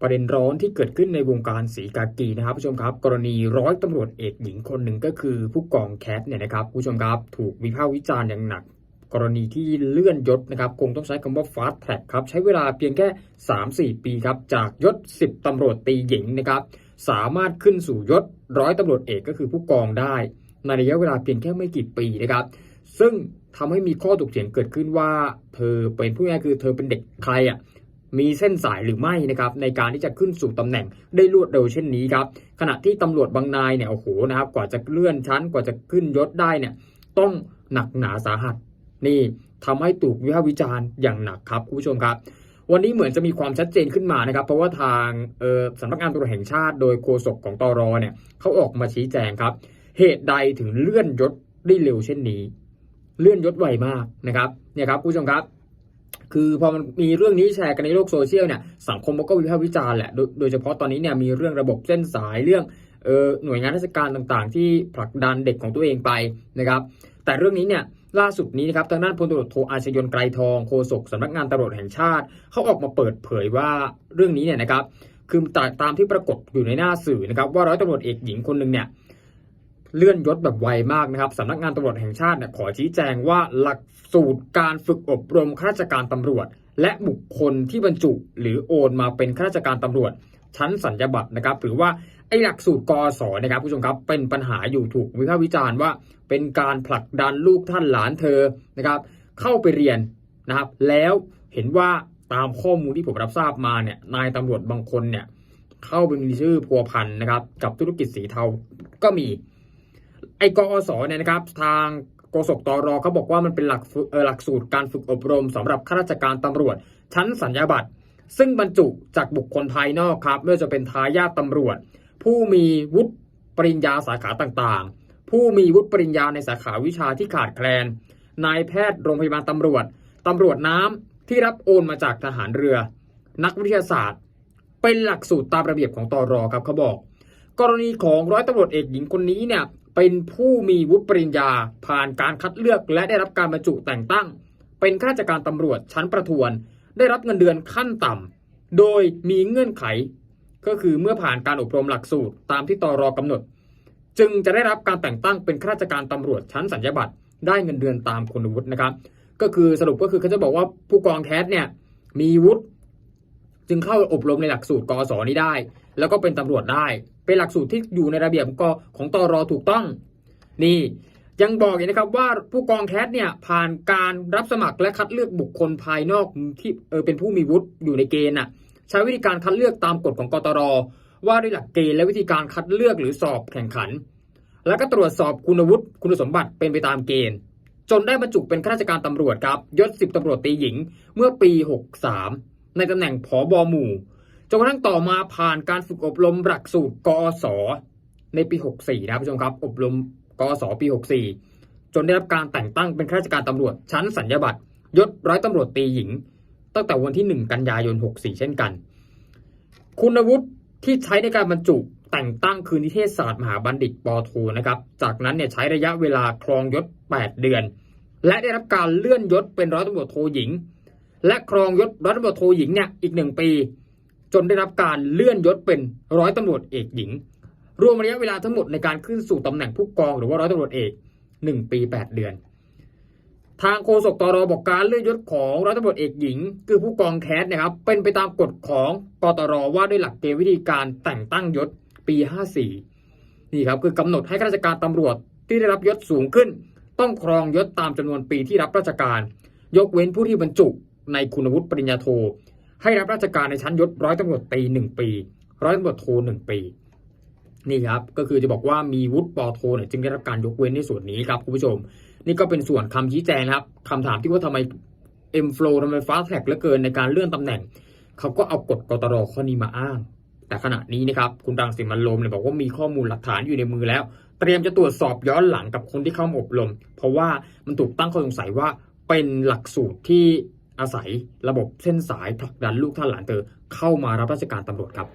ประเด็นร้อนที่เกิดขึ้นในวงการสีกากีนะครับผู้ชมครับ กรณีร้อยตำรวจเอกหญิงคนหนึ่งก็คือผู้กองแคทเนี่ยนะครับผู้ชมครับถูกวิพากษ์วิจารณ์อย่างหนัก กรณีที่เลื่อนยศนะครับคงต้องใช้คำว่า fast track ครับใช้เวลาเพียงแค่ 3-4 ปีครับจากยศ 10ตำรวจตีหญิงนะครับสามารถขึ้นสู่ยศร้อยตำรวจเอกก็คือผู้กองได้ ในระยะเวลาเพียงแค่ไม่กี่ปีนะครับ ซึ่งทำให้มีข้อถกเถียงเกิดขึ้นว่า เธอเป็นผู้ง่ายคือเธอเป็นเด็กใครอะ มีเส้นสายหรือไม่นะครับในการที่จะขึ้นสู่ตำแหน่งได้รวดเร็วเช่นนี้ครับขณะที่ตำรวจบางนายเนี่ยโอ้โหนะครับกว่าจะเลื่อนชั้นกว่าจะขึ้นยศได้เนี่ยต้องหนักหนาสาหัส นี่ทำให้ถูกวิพากษ์วิจารณ์อย่างหนักครับคุณผู้ชมครับ วันนี้เหมือนจะมีความชัดเจนขึ้นมานะครับ เพราะว่าทางสำนักงานตำรวจแห่งชาติ โดยโฆษกของตรอเนี่ยเขาออกมาชี้แจงครับ เหตุใดถึงเลื่อนยศได้เร็วเช่นนี้ เลื่อนยศไวมากนะครับเนี่ยครับคุณผู้ชมครับ คือพอมันมีเรื่องนี้แชร์กันในโลกโซเชียลเนี่ยสังคมมันก็วิพากษ์วิจารณ์แหละโดยโดยเฉพาะตอนนี้เนี่ยมีเรื่องระบบเส้นสายเรื่องเออหน่วยงานราชการต่างๆ ที่ผลักดันเด็กของตัวเองไปนะครับ แต่เรื่องนี้เนี่ยล่าสุดนี้นะครับทางด้านพลตำรวจโทอาชยนไกรทองโฆษกสำนักงานตำรวจแห่งชาติ เขาออกมาเปิดเผยว่าเรื่องนี้เนี่ยนะครับคือตามที่ปรากฏอยู่ในหน้าสื่อนะครับว่าร้อยตำรวจเอกหญิงคนหนึ่งเนี่ย เลื่อนยศแบบไวมากนะครับสำนักงานตำรวจแห่งชาติเนี่ยขอชี้แจงว่าหลักสูตรการฝึกอบรมข้าราชการตำรวจ และบุคคลที่บรรจุหรือโอนมาเป็นข้าราชการตำรวจ ชั้นสัญญาบัตรนะครับหรือว่าไอ้หลักสูตรกอสนะครับผู้ชมครับเป็นปัญหาอยู่ถูกวิพากษ์วิจารณ์ว่า เป็นการผลักดันลูกท่านหลานเธอนะครับ เข้าไปเรียนนะครับ แล้วเห็นว่าตามข้อมูลที่ผมรับทราบมาเนี่ยนายตำรวจบางคนเนี่ยเข้าไปมีชื่อพัวพันนะครับ กับธุรกิจสีเทาก็มี ไอกอสเนี่ยนะครับทางโฆษกตรเขาบอกว่ามันเป็นหลักหลักสูตรการฝึกอบรมสำหรับข้าราชการตำรวจ ชั้นสัญญาบัตร ซึ่งบรรจุจากบุคคลภายนอกครับไม่ว่าจะเป็นทายาทตำรวจ ผู้มีวุฒิปริญญาสาขาต่างๆ ผู้มีวุฒิปริญญาในสาขาวิชาที่ขาดแคลนนายแพทย์โรงพยาบาลตำรวจตำรวจน้ำที่รับโอนมาจากทหารเรือ นักวิทยาศาสตร์ เป็นหลักสูตรตามระเบียบของตอรอครับเขาบอก กรณีของร้อยตำรวจเอกหญิงคนนี้เนี่ย เป็นผู้มีวุฒิปริญญา ผ่านการคัดเลือกและได้รับการบรรจุแต่งตั้ง เป็นข้าราชการตำรวจชั้นประทวน ได้รับเงินเดือนขั้นต่ำโดยมีเงื่อนไข ก็คือเมื่อผ่านการอบรมหลักสูตรตามที่ตรกำหนด จึงจะได้รับการแต่งตั้งเป็นข้าราชการตำรวจชั้นสัญญาบัตรได้เงินเดือนตามคุณวุฒินะครับ ก็คือสรุปก็คือเขาจะบอกว่าผู้กองแคสเนี่ยมีวุฒิ จึงเข้าอบรมในหลักสูตรกอสอนี้ได้ แล้วก็เป็นตำรวจได้ เป็นหลักสูตรที่อยู่ในระเบียบของกของตรถูกต้อง นี่ยังบอกอีกนะครับว่าผู้กองแคสเนี่ยผ่านการรับสมัครและคัดเลือกบุคคลภายนอกที่เออเป็นผู้มีวุฒิอยู่ในเกณฑ์น่ะใช้วิธีการคัดเลือกตามกฎของกตรว่าด้วยหลักเกณฑ์และวิธีการคัดเลือกหรือสอบแข่งขัน แล้วก็ตรวจสอบคุณวุฒิคุณสมบัติเป็นไปตามเกณฑ์ จนได้บรรจุเป็นข้าราชการตำรวจครับยศสิบตำรวจตีหญิงเมื่อปี 63 ในตำแหน่งผอบอหมู่จนกระทั่งต่อมาผ่านการฝึกอบรมหลักสูตรกอสในปี 64 นะครับผู้ชมครับ อบรมกอสปี 64 จนได้รับการแต่งตั้งเป็นข้าราชการตำรวจชั้นสัญญาบัตรยศร้อยตำรวจตีหญิง ตั้งแต่วันที่ 1 กันยายน 64 เช่นกัน คุณวุฒิที่ใช้ในการบรรจุแต่งตั้งคือนิเทศศาสตร์มหาบัณฑิตปโทนะครับ จากนั้นเนี่ยใช้ระยะเวลาครองยศ 8 เดือน และได้รับการเลื่อนยศเป็นร้อยตำรวจโทหญิง และครองยศร้อยตำรวจโทหญิงเนี่ยอีกหนึ่งปี จนได้รับการเลื่อนยศเป็นร้อยตำรวจเอกหญิง รวมระยะเวลาทั้งหมดในการขึ้นสู่ตำแหน่งผู้กองหรือว่าร้อยตำรวจเอก1ปี8เดือน ทางโฆษกตรบอกการเลื่อนยศของร้อยตำรวจเอกหญิง คือผู้กองแคสนะครับ เป็นไปตามกฎของกตรว่าด้วยหลักเกณฑ์วิธีการแต่งตั้งยศปี54นี่ครับคือกำหนดให้ข้าราชการตำรวจที่ได้รับยศสูงขึ้น ต้องครองยศตามจำนวนปีที่รับราชการ ยกเว้นผู้ที่บรรจุ ในคุณวุฒิปริญญาโท ให้รับราชการในชั้นยศร้อยตำรวจตีหนึ่งปี ร้อยตำรวจโทหนึ่งปี นี่ครับ ก็คือจะบอกว่ามีวุฒิปอโทเนี่ยจึงได้รับการยกเว้นในส่วนนี้ครับคุณผู้ชม นี่ก็เป็นส่วนคำชี้แจงครับคำถามที่ว่าทำไมเอ็มโฟลทำไมฟ้าแท็กเหลือเกินในการเลื่อนตำแหน่ง เขาก็เอากฎกตรข้อนี้มาอ้าง แต่ขณะนี้นะครับคุณรังสิมันต์มเนี่ยบอกว่ามีข้อมูลหลักฐานอยู่ในมือแล้ว เตรียมจะตรวจสอบย้อนหลังกับคนที่เข้าอบรม เพราะว่ามันถูกตั้งข้อสงสัยว่าเป็นหลักสูตรที่ อาศัยระบบเส้นสายผลักดันลูกท่านหลานเธอเข้ามารับราชการตำรวจครับ